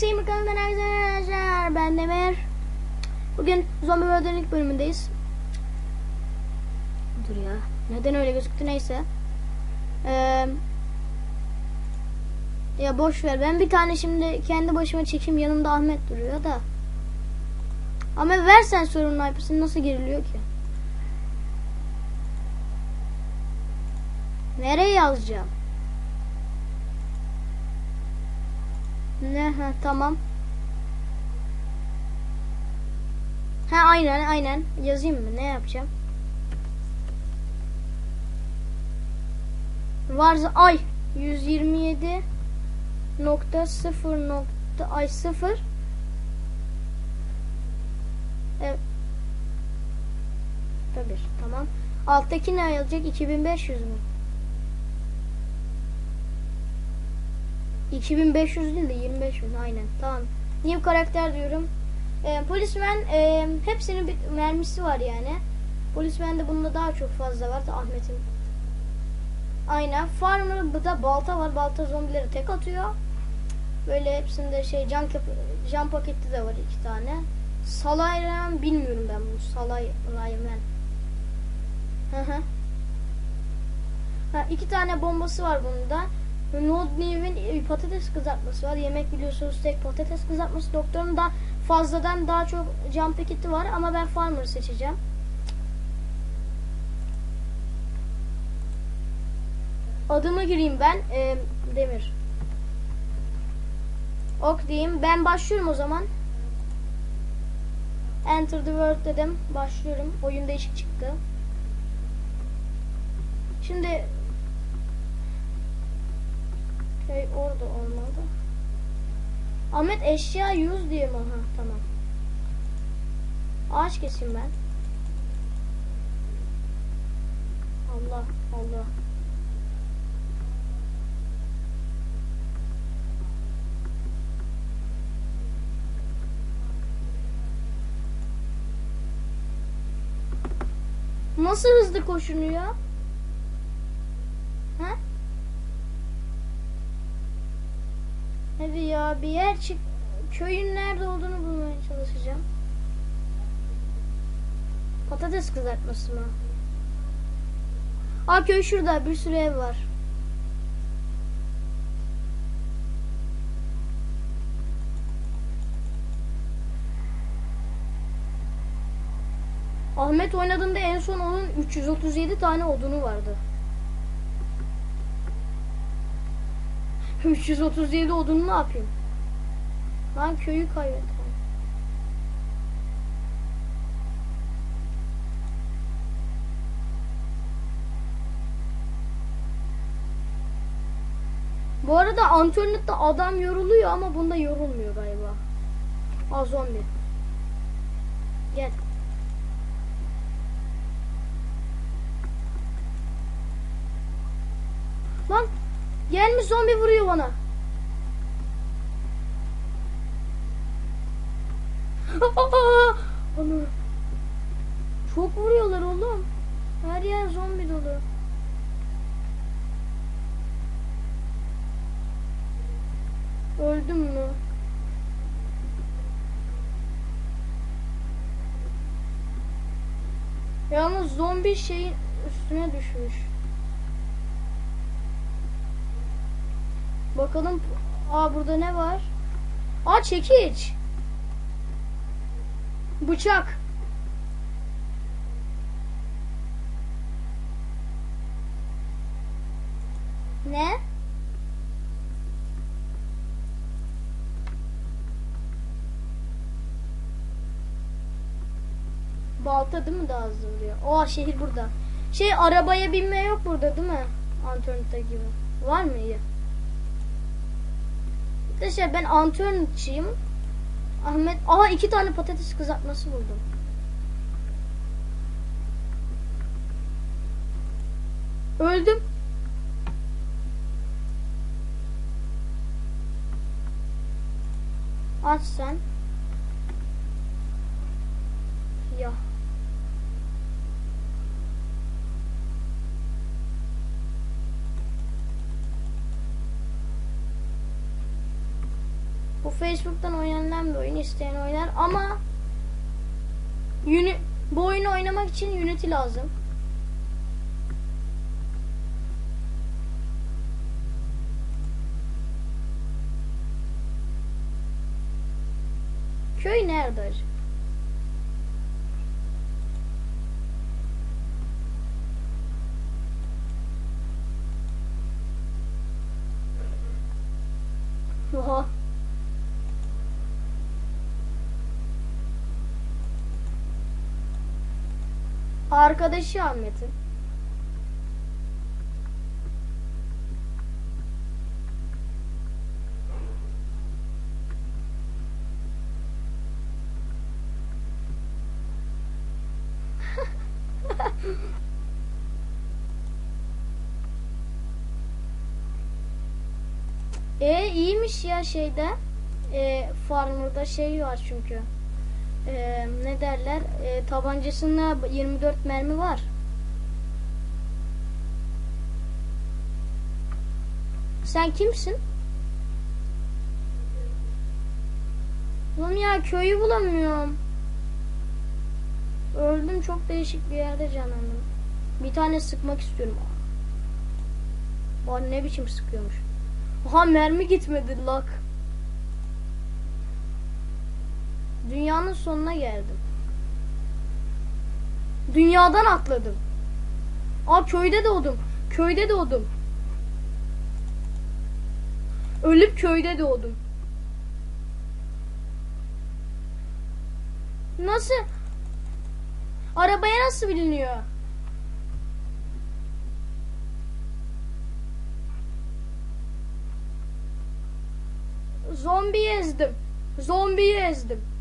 Gamer kanalından herkese arkadaşlar. Ben Demir. Bugün Zombie World'ün ilk bölümündeyiz. Dur ya. Neden öyle gözüktü neyse. Ee, ya boş ver. Ben bir tane şimdi kendi başıma çekeyim. Yanımda Ahmet duruyor da. Ama versen sorunun hype'sını nasıl giriliyor ki? Nereye yazacağım? Ne ha tamam. Ha aynen aynen. Yazayım mı? Ne yapacağım? Varsa ay 127 nokta 0 nokta ay 0 Evet. Tabii tamam. Alttaki ne yazacak? 2500 mü? 2500 değil de 2500 aynen tamam. New karakter diyorum. Ee, polismen e, hepsinin bir mermisi var yani. Polismen bunda daha çok fazla var. Ahmet'in. Aynen. Farmer'da balta var. Balta zombileri tek atıyor. Böyle hepsinde şey can, can paketi de var iki tane. Salayran bilmiyorum ben bunu. Salay Rayman. Hı hı. Ha, iki tane bombası var bunda. Nodnev'in patates kızartması var. Yemek biliyorsunuz tek patates kızartması. Doktorun da fazladan daha çok cam paketi var ama ben Farmer seçeceğim. Adımı gireyim ben. Ee, Demir. Ok diyeyim. Ben başlıyorum o zaman. Enter the world dedim. Başlıyorum. Oyun değişik çıktı. Şimdi Köy orada olmalı. Ahmet eşya yüz diye mi? Ha tamam. Ağaç keseyim ben. Allah Allah. Nasıl hızlı koşunuyor? Ha? Hadi ya bir yer çık. Köyün nerede olduğunu bulmaya çalışacağım. Patates kızartması mı? Aa köy şurada bir sürü ev var. Ahmet oynadığında en son onun 337 tane odunu vardı. 337 odunu ne yapayım? Ben köyü kaybettim. Bu arada Antörnet'te adam yoruluyor ama bunda yorulmuyor galiba. Aa zombi. Gel. Gelmiş zombi vuruyor bana. Ana. Çok vuruyorlar oğlum. Her yer zombi dolu. Öldüm mü? Yalnız zombi şeyin üstüne düşmüş. Bakalım. Aa burada ne var? Aa çekiç. Bıçak. Ne? Balta değil mi daha hızlı vuruyor? Oha şehir burada. Şey arabaya binme yok burada değil mi? Antörnite gibi. Var mı iyi? Arkadaşlar ben antörnçiyim. Ahmet, aha iki tane patates kızartması buldum. Öldüm. Aç sen. Ya. Of Bu Facebook'tan oynanan bir oyun isteyen oynar ama bu oyunu oynamak için Unity lazım. Köy nerede acaba? Oha. Arkadaşı Ahmet'in. E iyiymiş ya şeyde. E, Farmer'da şey var çünkü. Derler? E, tabancasında 24 mermi var. Sen kimsin? Oğlum ya köyü bulamıyorum. Öldüm çok değişik bir yerde canlandım. Bir tane sıkmak istiyorum. Aa, ne biçim sıkıyormuş. Aha mermi gitmedi lak. Dünyanın sonuna geldim. Dünyadan atladım. Aa köyde doğdum. Köyde doğdum. Ölüp köyde doğdum. Nasıl? Arabaya nasıl biliniyor? Zombiyi ezdim. Zombiyi ezdim.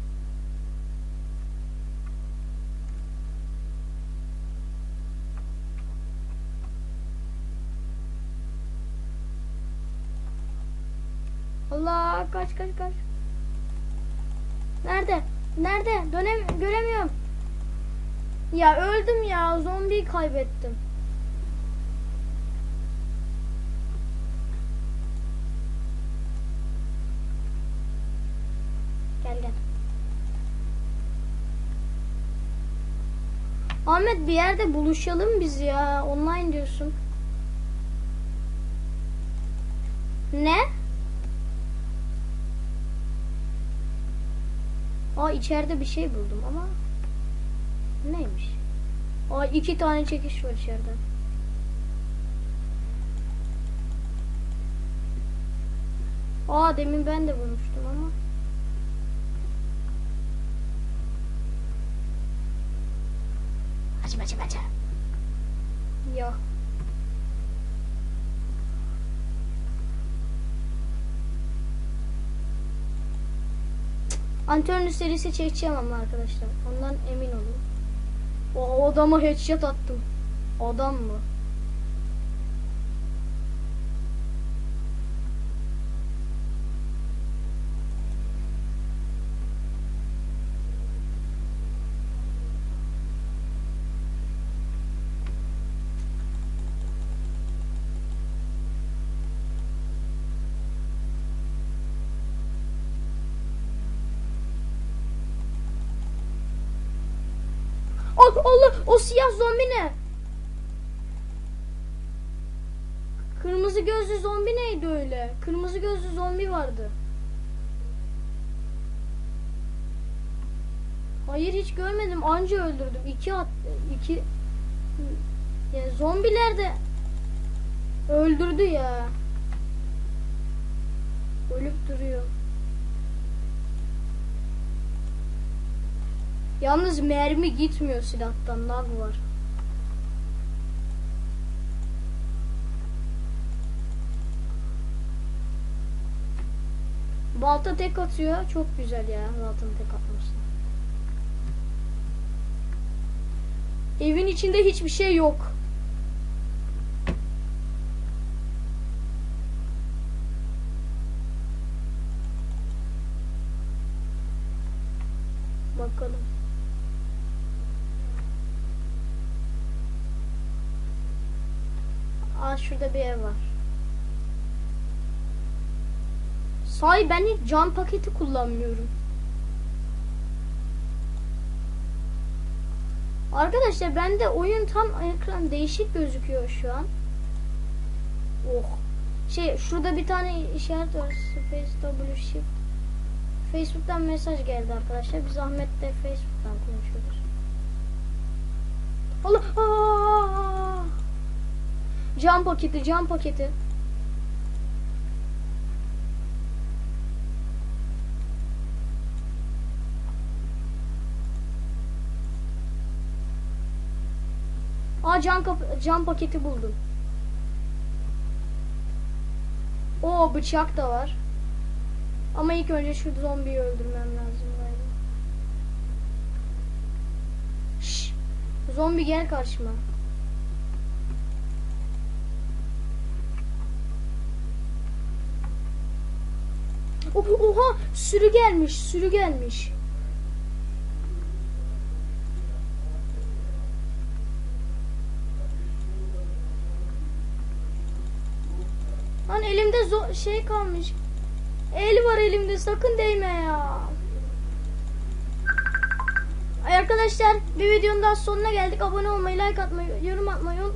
Allah kaç kaç kaç. Nerede? Nerede? Dönem göremiyorum. Ya öldüm ya. Zombiyi kaybettim. Gel gel. Ahmet bir yerde buluşalım biz ya. Online diyorsun. Ne? Aa içeride bir şey buldum ama neymiş? Aa iki tane çekiş var içeride. Aa demin ben de bulmuştum ama. Açım açım açım. Ya. Antörnü serisi çekeceğim ama arkadaşlar. Ondan emin olun. O adama headshot attım. Adam mı? Allah Allah o siyah zombi ne? Kırmızı gözlü zombi neydi öyle? Kırmızı gözlü zombi vardı. Hayır hiç görmedim. Anca öldürdüm. İki at iki ya zombiler de öldürdü ya. Ölüp duruyor. Yalnız mermi gitmiyor silahtan. Lag var. Balta tek atıyor. Çok güzel ya baltanın tek atması. Evin içinde hiçbir şey yok. Bakalım. Aa şurada bir ev var. Sahi ben hiç cam paketi kullanmıyorum. Arkadaşlar bende oyun tam ekran değişik gözüküyor şu an. Oh. Şey şurada bir tane işaret var. Space W Shift. Facebook'tan mesaj geldi arkadaşlar. Biz Ahmet'le Facebook'tan konuşuyoruz. Allah! Aa! Cam paketi, cam paketi. Aa cam, cam paketi buldum. O bıçak da var. Ama ilk önce şu zombiyi öldürmem lazım galiba. Şşş. Zombi gel karşıma. Oha sürü gelmiş sürü gelmiş. Lan elimde şey kalmış. El var elimde sakın değme ya. Ay Arkadaşlar bir videonun daha sonuna geldik. Abone olmayı, like atmayı, yorum atmayı unutmayın.